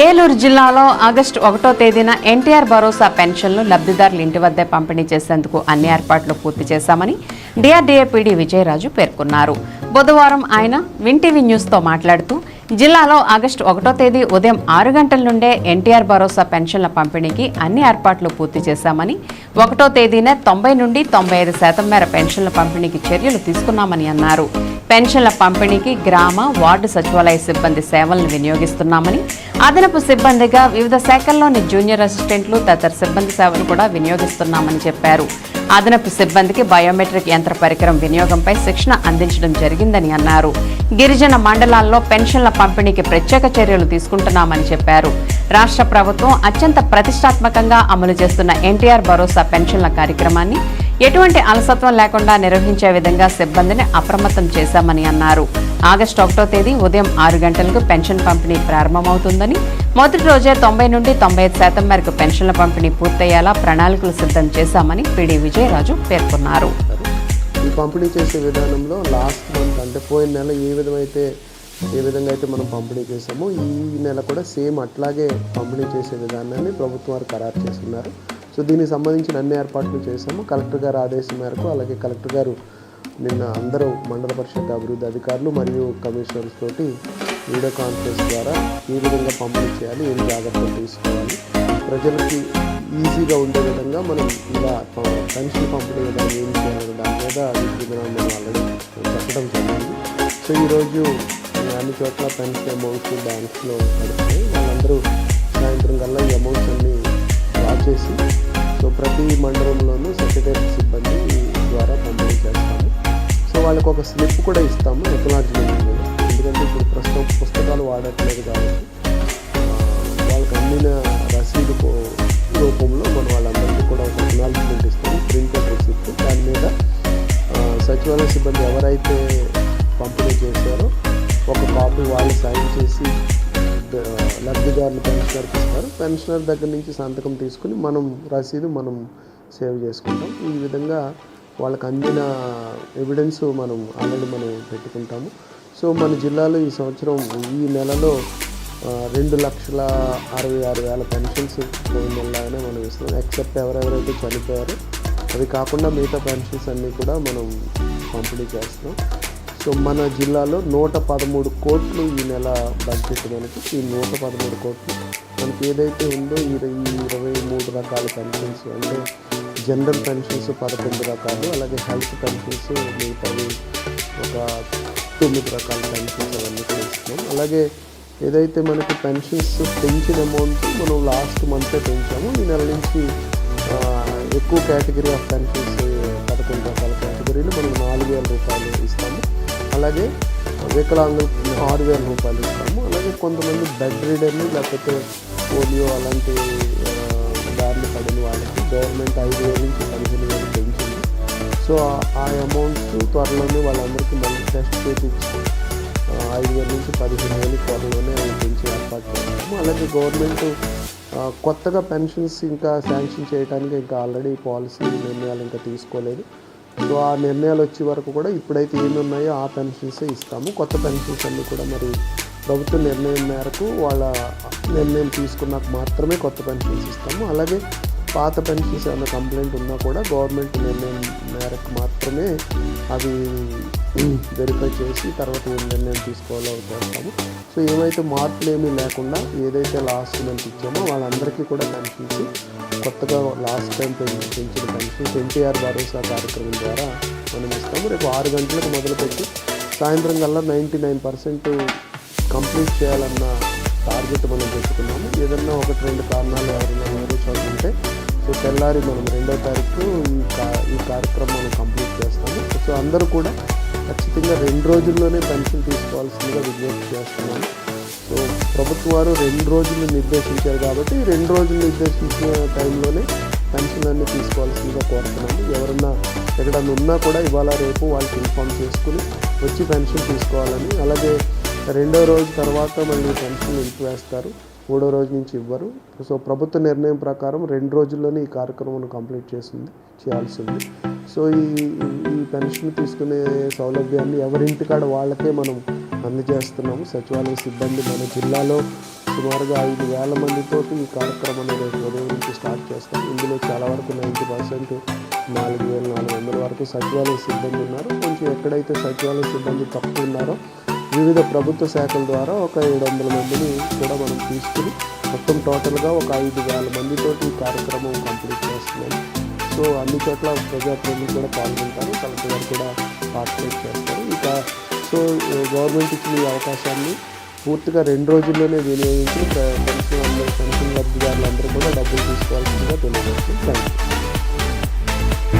ఏలూరు జిల్లాలో ఆగస్టు ఒకటో తేదీన ఎన్టీఆర్ భరోసా పెన్షన్లు లబ్ధిదారుల ఇంటి వద్దే పంపిణీ చేసేందుకు అన్ని ఏర్పాట్లు పూర్తి చేశామని డిఆర్డీఏ పీడీ విజయరాజు పేర్కొన్నారు. బుధవారం ఆయన వింటీవీ న్యూస్తో మాట్లాడుతూ జిల్లాలో ఆగస్టు ఒకటో తేదీ ఉదయం ఆరు గంటల నుండే ఎన్టీఆర్ భరోసా పెన్షన్ల పంపిణీకి అన్ని ఏర్పాట్లు పూర్తి చేశామని ఒకటో తేదీనే తొంభై నుండి తొంభై ఐదు శాతం మేర పెన్షన్ల పంపిణీకి చర్యలు తీసుకున్నామని అన్నారు. పెన్షన్ల పంపిణీకి గ్రామ వార్డు సచివాలయ సిబ్బంది సేవలను వినియోగిస్తున్నామని అదనపు సిబ్బందిగా వివిధ శాఖల్లోని జూనియర్ అసిస్టెంట్లు తదితర సిబ్బంది సేవలు కూడా వినియోగిస్తున్నామని చెప్పారు. అదనపు సిబ్బందికి బయోమెట్రిక్ యంత్ర పరికరం వినియోగంపై శిక్షణ అందించడం జరిగిందని అన్నారు. గిరిజన మండలాల్లో పెన్షన్ల పంపిణీకి ప్రత్యేక చర్యలు తీసుకుంటున్నామని చెప్పారు. రాష్ట్ర ప్రభుత్వం అత్యంత ప్రతిష్టాత్మకంగా అమలు చేస్తున్న ఎన్టీఆర్ భరోసా పెన్షన్ల కార్యక్రమాన్ని ఎటువంటి అలసత్వం లేకుండా నిర్వహించే విధంగా సిబ్బందిని అప్రమత్తం చేశామని అన్నారు. ఆగస్టు ఒకటో తేదీ ఉదయం ఆరు గంటలకు పెన్షన్ పంపిణీ ప్రారంభమవుతుందని మొదటి రోజే తొంభై నుండి తొంభై ఐదు శాతం మేరకు పెన్షన్ల పంపిణీ పూర్తయ్యేలా ప్రణాళికలు సిద్ధం చేశామని పిడి విజయరాజు పేర్కొన్నారు. ఈ పంపిణీ చేసే విధానంలో లాస్ట్ మంత్ అంటే పోయిన నెల ఏ విధమైతే ఏ విధంగా అయితే మనం పంపిణీ చేసామో ఈ నెల కూడా సేమ్ అట్లాగే పంపిణీ చేసే విధానాన్ని ప్రభుత్వం వారు ఖరారు చేస్తున్నారు. సో దీనికి సంబంధించిన అన్ని ఏర్పాట్లు చేశాము. కలెక్టర్ గారు ఆదేశం మేరకు అలాగే కలెక్టర్ గారు నిన్న అందరూ మండల పరిషత్ అభివృద్ధి అధికారులు మరియు కమిషనర్స్ తోటి వీడియో కాన్ఫరెన్స్ ద్వారా ఏ విధంగా పంపిణీ చేయాలి ఏం జాగ్రత్తలు తీసుకోవాలి. ప్రజలకి ఈజీగా ఉండే విధంగా మనం ఇలా పెన్షన్ పంపిణీ విధానం ఏం చేయాలి దాని మీద విధానం మనం ఆల్రెడీ చెప్పడం జరిగింది. సో ఈరోజు అన్ని చోట్ల పెన్షన్ అమౌంట్స్ బ్యాంక్స్లో పడుతున్నాయి ఒక స్లిప్ కూడా ఇస్తాము ఎకనాలజీమెంట్ ఎందుకంటే ఇప్పుడు ప్రస్తుతం పుస్తకాలు వాడట్లేదు కాబట్టి వాళ్ళకి అందిన రసీదు రూపంలో మనం వాళ్ళందరికీ కూడా ఒక ఎకనాలజీమెంట్ ఇస్తాము ప్రింటెడ్ రిసిప్ట్ దాని మీద సచివాలయ సిబ్బంది ఎవరైతే పంపిణీ చేశారో ఒక కాపీ వాళ్ళు సైన్ చేసి లబ్ధిదారులు పెన్షనర్కి ఇస్తారు. పెన్షనర్ దగ్గర నుంచి సంతకం తీసుకుని మనం రసీదు మనం సేవ్ చేసుకుంటాం. ఈ విధంగా వాళ్ళకి అందిన ఎవిడెన్స్ మనం ఆల్రెడీ మనం పెట్టుకుంటాము. సో మన జిల్లాలో ఈ సంవత్సరం ఈ నెలలో రెండు లక్షల అరవై ఆరు వేల పెన్షన్స్ పోయిన నెలలాగానే మనం ఇస్తున్నాం. ఎక్సెప్ట్ ఎవరెవరైతే చనిపోయారో అవి కాకుండా మిగతా పెన్షన్స్ అన్నీ కూడా మనం పంపిణీ చేస్తున్నాం. సో మన జిల్లాలో నూట పదమూడు కోట్లు ఈ నెల బడ్జెట్ మనకి. ఈ నూట పదమూడు కోట్లు మనకి ఏదైతే ఉందో ఇరవై ఇరవై మూడు రకాల పెన్షన్స్ అంటే జనరల్ పెన్షన్స్ పదకొండు రకాలు అలాగే హెల్త్ పెన్షన్స్ మిగతావి ఒక తొమ్మిది రకాల పెన్షన్స్ అవన్నీ కూడా అలాగే ఏదైతే మనకి పెన్షన్స్ పెంచిన అమౌంట్ మనం లాస్ట్ మంతే పెంచాము. ఈ నెల నుంచి ఎక్కువ కేటగిరీ ఆఫ్ పెన్షన్స్ పదకొండు రకాల కేటగిరీలు మనం నాలుగు వేల రూపాయలు ఇస్తాము. అలాగే వికలాంగులకు ఆరు వేల రూపాయలు ఇస్తాము. అలాగే కొంతమంది బెడ్ రీడర్ని లేకపోతే పోలియో అలాంటి గవర్నమెంట్ ఐదు వేల నుంచి పదిహేను వేలు పెంచింది. సో ఆ- అమౌంట్ అమౌంట్స్ త్వరలోనే వాళ్ళందరికీ మళ్ళీ టెస్ట్ చేయించి ఐదు వేల నుంచి పదిహేను వేలు త్వరలోనే అవి పెంచి ఏర్పాటు చేస్తాము అలాగే గవర్నమెంట్ కొత్తగా పెన్షన్స్ ఇంకా శాంక్షన్ చేయడానికి ఇంకా ఆల్రెడీ పాలసీ నిర్ణయాలు ఇంకా తీసుకోలేదు. సో ఆ నిర్ణయాలు వచ్చే వరకు కూడా ఇప్పుడైతే ఏమి ఉన్నాయో ఆ పెన్షన్సే ఇస్తాము. కొత్త పెన్షన్స్ అన్నీ కూడా మరి ప్రభుత్వ నిర్ణయం మేరకు వాళ్ళ నిర్ణయం తీసుకున్నాక మాత్రమే కొత్త పెన్షన్స్ ఇస్తాము. అలాగే పాత పెన్షన్స్ ఏమైనా కంప్లైంట్ ఉన్నా కూడా గవర్నమెంట్ నిర్ణయం మేరకు మాత్రమే అవి వెరిఫై చేసి తర్వాత ఏం నిర్ణయం తీసుకోవాలో చేస్తాము. సో ఏమైతే మార్పులు ఏమీ లేకుండా ఏదైతే లాస్ట్ మంత్ ఇచ్చామో వాళ్ళందరికీ కూడా పెన్షన్స్ కొత్తగా లాస్ట్ టైం పెంచిన పెన్షన్స్ ఎన్టీఆర్ భరోసా కార్యక్రమం ద్వారా మనం ఇస్తాము. రేపు ఆరు గంటలకు మొదలుపెట్టి సాయంత్రం కల్లా నైంటీ నైన్ పర్సెంట్ కంప్లీట్ చేయాలన్న టార్గెట్ మనం పెట్టుకున్నాము. ఏదన్నా ఒకటి రెండు కారణాలు ఎవరైనా చదువుకుంటే రేపు తెల్లారి మనం రెండో తారీఖు ఈ కా ఈ కార్యక్రమం కంప్లీట్ చేస్తాము. సో అందరూ కూడా ఖచ్చితంగా రెండు రోజుల్లోనే పెన్షన్ తీసుకోవాల్సిందిగా విజ్ఞప్తి చేస్తున్నాను. సో ప్రభుత్వం వారు రెండు రోజులు నిర్దేశించారు కాబట్టి రెండు రోజులు నిర్దేశించిన టైంలోనే పెన్షన్లన్నీ తీసుకోవాల్సిందిగా కోరుతున్నాను. ఎవరన్నా ఎక్కడన్నా ఉన్నా కూడా ఇవాళ రేపు వాళ్ళకి ఇన్ఫామ్ చేసుకుని వచ్చి పెన్షన్ తీసుకోవాలని అలాగే రెండో రోజు తర్వాత మళ్ళీ పెన్షన్ నిలిపివేస్తారు. మూడో రోజు నుంచి ఇవ్వరు. సో ప్రభుత్వ నిర్ణయం ప్రకారం రెండు రోజుల్లోనే ఈ కార్యక్రమం కంప్లీట్ చేసింది చేయాల్సి ఉంది. సో ఈ ఈ పెన్షన్ తీసుకునే సౌలభ్యాన్ని ఎవరింటికాడ వాళ్ళకే మనం అందజేస్తున్నాము. సచివాలయ సిబ్బంది మన జిల్లాలో సుమారుగా ఐదు వేల మందితో ఈ కార్యక్రమం అనేది ఉదయం నుంచి స్టార్ట్ చేస్తాం. ఇందులో చాలా వరకు నైంటీ పర్సెంట్ నాలుగు వేల నాలుగు వందల వరకు సచివాలయ సిబ్బంది ఉన్నారు. కొంచెం ఎక్కడైతే సచివాలయ సిబ్బంది తక్కువ ఉన్నారో వివిధ ప్రభుత్వ శాఖల ద్వారా ఒక ఏడు వందల మందిని కూడా మనం తీసుకుని మొత్తం టోటల్గా ఒక ఐదు వేల మందితోటి ఈ కార్యక్రమం కంప్లీట్ చేస్తున్నాం. సో అన్ని చోట్ల ప్రజాప్రతినిధులు కూడా పాల్గొంటారు. కలెక్టర్ గారు కూడా పార్టిసిపేట్ చేస్తారు. ఇక సో గవర్నమెంట్ ఇచ్చిన ఈ అవకాశాన్ని పూర్తిగా రెండు రోజుల్లోనే వినియోగించి ప్ర- పెన్షన్ అందరూ పెన్షన్ లబ్ధిదారులందరూ కూడా డబ్బులు తీసుకోవాల్సిందిగా తెలియజేస్తుంది థ్యాంక్ యూ